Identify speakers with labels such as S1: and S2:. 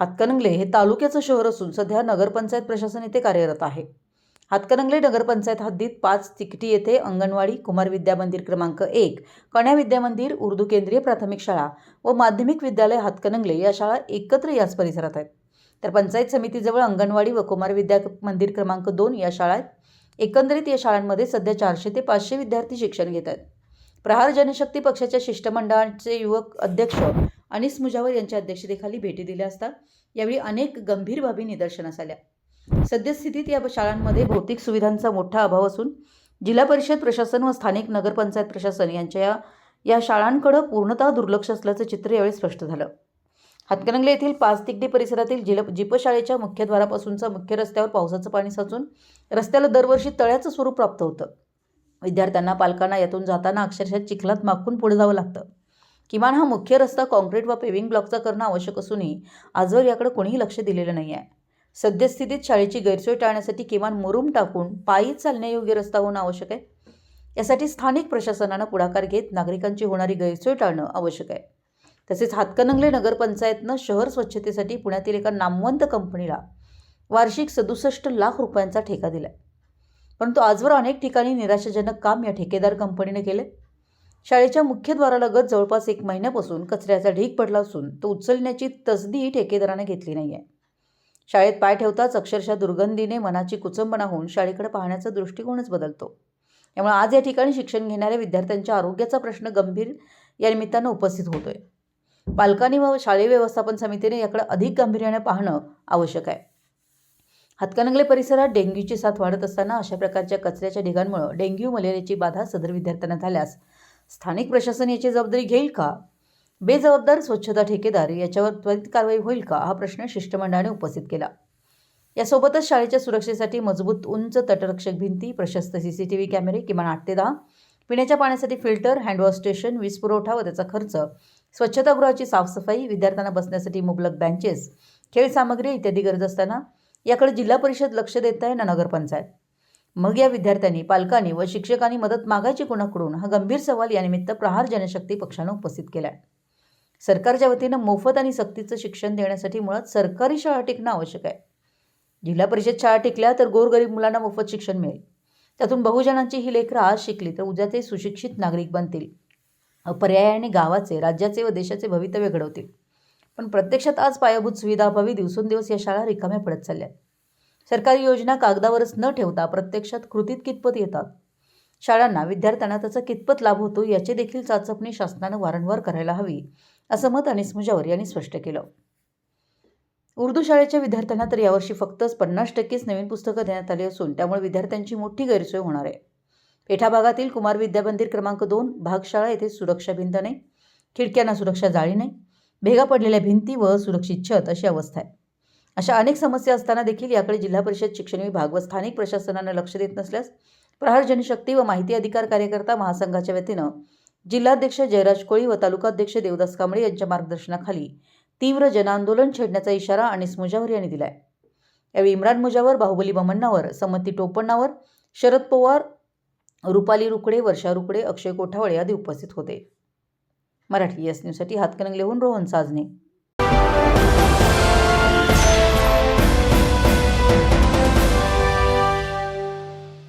S1: हातकणंगले हे तालुक्याचं शहर असून सध्या नगरपंचायत प्रशासन येथे कार्यरत आहे. हातकणंगले नगरपंचायत हद्दीत पाच तिकटी येथे अंगणवाडी कुमार विद्या मंदिर क्रमांक एक कन्या विद्या मंदिर उर्दू केंद्रीय प्राथमिक शाळा व माध्यमिक विद्यालय हातकणंगले या शाळा एकत्र याच परिसरात आहेत. तर पंचायत समितीजवळ अंगणवाडी व कुमार विद्या मंदिर क्रमांक दोन या शाळा आहेत. एकंदरीत या शाळांमध्ये सध्या चारशे ते पाचशे विद्यार्थी शिक्षण घेत आहेत. प्रहार जनशक्ती पक्षाच्या शिष्टमंडळाचे युवक अध्यक्ष अनिस मुजावर यांच्या अध्यक्षतेखाली भेटी दिल्या असता यावेळी अनेक गंभीर बाबी निदर्शनास आल्या. सद्यस्थितीत या शाळांमध्ये भौतिक सुविधांचा मोठा अभाव असून जिल्हा परिषद प्रशासन व स्थानिक नगरपंचायत प्रशासन यांच्या या या शाळांकडं पूर्णतः दुर्लक्ष असल्याचं चित्र यावेळी स्पष्ट झालं. हातकणंगले येथील पाच तिकडी परिसरातील जिल जिपशाळेच्या मुख्यद्वारापासूनचा मुख्य रस्त्यावर पावसाचं पाणी साचून रस्त्याला दरवर्षी तळ्याचं स्वरूप प्राप्त होतं. विद्यार्थ्यांना पालकांना यातून जाताना अक्षरशः चिखलात मागून पुढे जावं लागतं. किमान हा मुख्य रस्ता काँक्रीट व पेविंग ब्लॉकचा करणं आवश्यक असूनही आजवर याकडे कोणीही लक्ष दिलेलं नाही आहे सद्यस्थितीत शाळेची गैरसोय टाळण्यासाठी किमान मुरुम टाकून पायी चालण्यायोग्य रस्ता होणं आवश्यक आहे. यासाठी स्थानिक प्रशासनानं पुढाकार घेत नागरिकांची होणारी गैरसोय टाळणं आवश्यक आहे. तसेच हातकणंगले नगरपंचायतनं शहर स्वच्छतेसाठी पुण्यातील एका नामवंत कंपनीला वार्षिक सदुसष्ट लाख रुपयांचा ठेका दिला परंतु आजवर अनेक ठिकाणी निराशाजनक काम या ठेकेदार कंपनीने केले शाळेच्या मुख्यद्वारालगत जवळपास एक महिन्यापासून कचऱ्याचा ढीक पडला असून तो उचलण्याची तसदी ठेकेदाराने घेतली नाही आहे शाळेत पाय ठेवताच अक्षरशः दुर्गंधीने मनाची कुचंबना होऊन शाळेकडे पाहण्याचा दृष्टिकोनच बदलतो. त्यामुळे आज या ठिकाणी शिक्षण घेणाऱ्या विद्यार्थ्यांच्या आरोग्याचा प्रश्न गंभीर या निमित्तानं उपस्थित होतोय. पालकांनी व शालेय व्यवस्थापन समितीने याकडे अधिक गांभीर्याने पाहणं आवश्यक आहे. हातकानंगले परिसरात डेंग्यूची साथ वाढत असताना अशा प्रकारच्या कचऱ्याच्या ढिगांमुळे डेंग्यू मलेरियाची बाधा सदर विद्यार्थ्यांना झाल्यास स्थानिक प्रशासन याची जबाबदारी घेईल का? बेजबाबदार स्वच्छता ठेकेदार याच्यावर त्वरित कारवाई होईल का? हा प्रश्न शिष्टमंडळाने उपस्थित केला. यासोबतच शाळेच्या सुरक्षेसाठी मजबूत उंच तटरक्षक भिंती प्रशस्त सी सी टी व्ही कॅमेरे किमान आठ ते दहा पिण्याच्या पाण्यासाठी फिल्टर हँडवॉश स्टेशन वीज पुरवठा व त्याचा खर्च स्वच्छतागृहाची साफसफाई विद्यार्थ्यांना बसण्यासाठी मुबलक बेंचेस खेळ सामग्री इत्यादी गरज असताना याकडे जिल्हा परिषद लक्ष देत आहे ना नगरपंचायत? मग या विद्यार्थ्यांनी पालकांनी व शिक्षकांनी मदत मागायची कुणाकडून? हा गंभीर सवाल यानिमित्त प्रहार जनशक्ती पक्षानं उपस्थित केला आहे सरकारच्या वतीनं मोफत आणि सक्तीचं शिक्षण देण्यासाठी मुळात सरकारी शाळा टिकणं आवश्यक आहे. जिल्हा परिषद शाळा टिकल्या तर गोरगरीब मुलांना मोफत शिक्षण मिळेल. त्यातून बहुजनांची ही लेकरं आज शिकली तर उद्या ते सुशिक्षित नागरिक बनतील. पर्यायाने गावाचे राज्याचे व देशाचे भवितव्य घडवतील. पण प्रत्यक्षात आज पायाभूत सुविधाअभावी दिवसेंदिवस या शाळा रिकाम्या पडत चालल्या सरकारी योजना कागदावरच न ठेवता प्रत्यक्षात कृतीत कितपत येतात? शाळांना विद्यार्थ्यांना त्याचा कितपत लाभ होतो याची देखील चाचपणी शासनानं वारंवार करायला हवी असं मत अनिस मुजावर यांनी स्पष्ट केलं. उर्दू शाळेच्या विद्यार्थ्यांना तर यावर्षी फक्तच पन्नास टक्केच नवीन पुस्तकं देण्यात आली असून त्यामुळे विद्यार्थ्यांची मोठी गैरसोय होणार आहे. पेठा भागातील कुमार विद्या मंदिर क्रमांक दोन भागशाळा येथे सुरक्षा भिंत नाही खिडक्यांना सुरक्षा जाळी नाही भेगा पडलेल्या भिंती व सुरक्षित छत अशी अवस्था आहे. अशा अनेक समस्या असताना देखील याकडे जिल्हा परिषद शिक्षण विभाग व स्थानिक प्रशासनानं लक्ष देत नसल्यास प्रहार जनशक्ती व माहिती अधिकार कार्यकर्ता महासंघाच्या वतीनं जिल्हाध्यक्ष जयराज कोळी व तालुकाध्यक्ष देवदास कांबळे यांच्या मार्गदर्शनाखाली तीव्र जनआंदोलन छेडण्याचा इशारा अनिस मुजावर यांनी दिला आहे यावेळी इम्रान मुजावर बाहुबली बमन्नावर समती टोपण्णावर शरद पवार रुपाली रुकडे वर्षा रुकडे अक्षय कोठावळे आदी उपस्थित होते. मराठी एस न्यूजसाठी हातकणंगलेहून रोहन साजने.